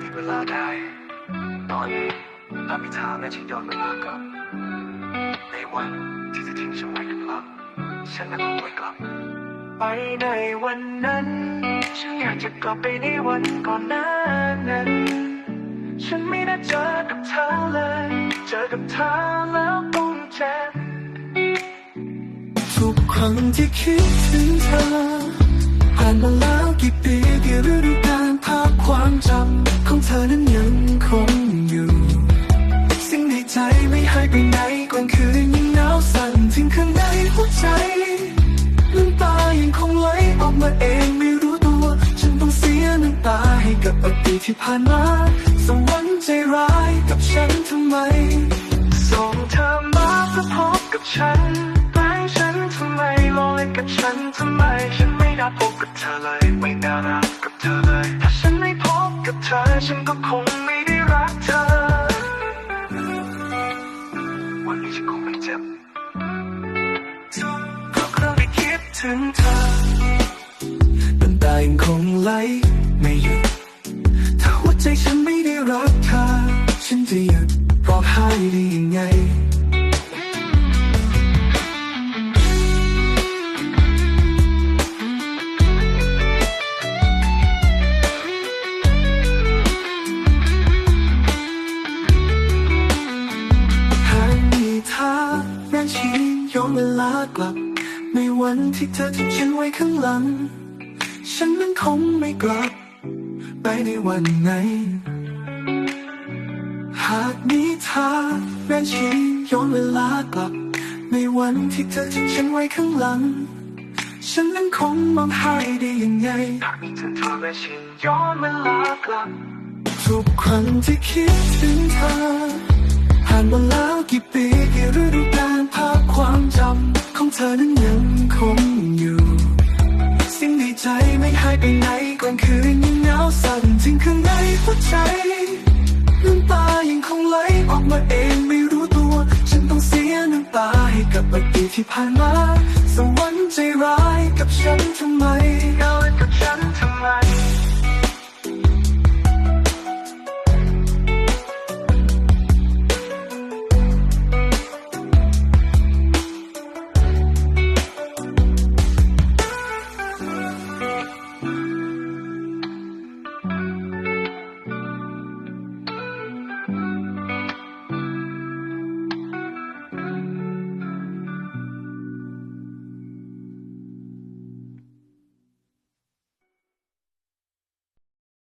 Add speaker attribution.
Speaker 1: มีเวลาได้ ตอนนี้ถ้ามีทางแม้จะย้อนเวลากลับ ในวันที่จะทิ้งฉันไว้กับเราฉันนั้นคงไม่กลับ ไปในวันนั้น ฉันอยากจะกลับไปในวันก่อนหน้านั้น ฉันไม่ได้เจอกับเธอเลย เจอกับเธอแล้วต้องเจ็บ
Speaker 2: ทุกครั้งที่คิดถึงเธอ หัวใจน้ำตายังคงไหลออกมาเองไม่รู้ตัว ฉันต้องเสียน้ำตาให้กับอดีตที่ผ่านมาสวรรค์ใจร้ายกับฉันทำไม
Speaker 1: ส่งเธอมาเพื่อพบกับฉันแกล้งฉันทำไมลอยกับฉันทำไม ฉันไม่ได้พบกับเธอเลย ไม่น่ารักกับเธอเลย ถ้าฉันไม่พบกับเธอฉันก็คงไม่ได้รักเธอ วันนี้ฉันคงไม่เจ็บ ถึงเธอ
Speaker 2: น้ำตายังคงไหลไม่หยุด ถ้าหัวใจฉันไม่ได้รักเธอ ฉันจะหยุดร้องไห้ได้ยังไงหากมีทาแรงชี้ย้อนเวลากลับ ในวันที่เธอทิ้งฉันไว้ข้างหลัง ฉันนั้นคงไม่กลับ ไปในวันไหน หากมีทางแรงชี้ย้อนเวลากลับ ในวันที่เธอทิ้งฉันไว้ข้างหลัง ฉันนั้นคงมองหายได้ยังไง
Speaker 1: หากมีเธอเธอและฉันย้อนเวลากลับ
Speaker 2: ทุกครั้งที่คิดถึงเธอผ่านมาแล้วกี่ปีกี่ฤดู คงอยู่ สิ่งในใจไม่หายไปไหนกลางคืนยังหนาวสั่นถึงข้างในหัวใจน้ำตายังคงไหลออกมาเองไม่รู้ตัว ฉันต้องเสียน้ำตาให้กับอดีตที่ผ่านมา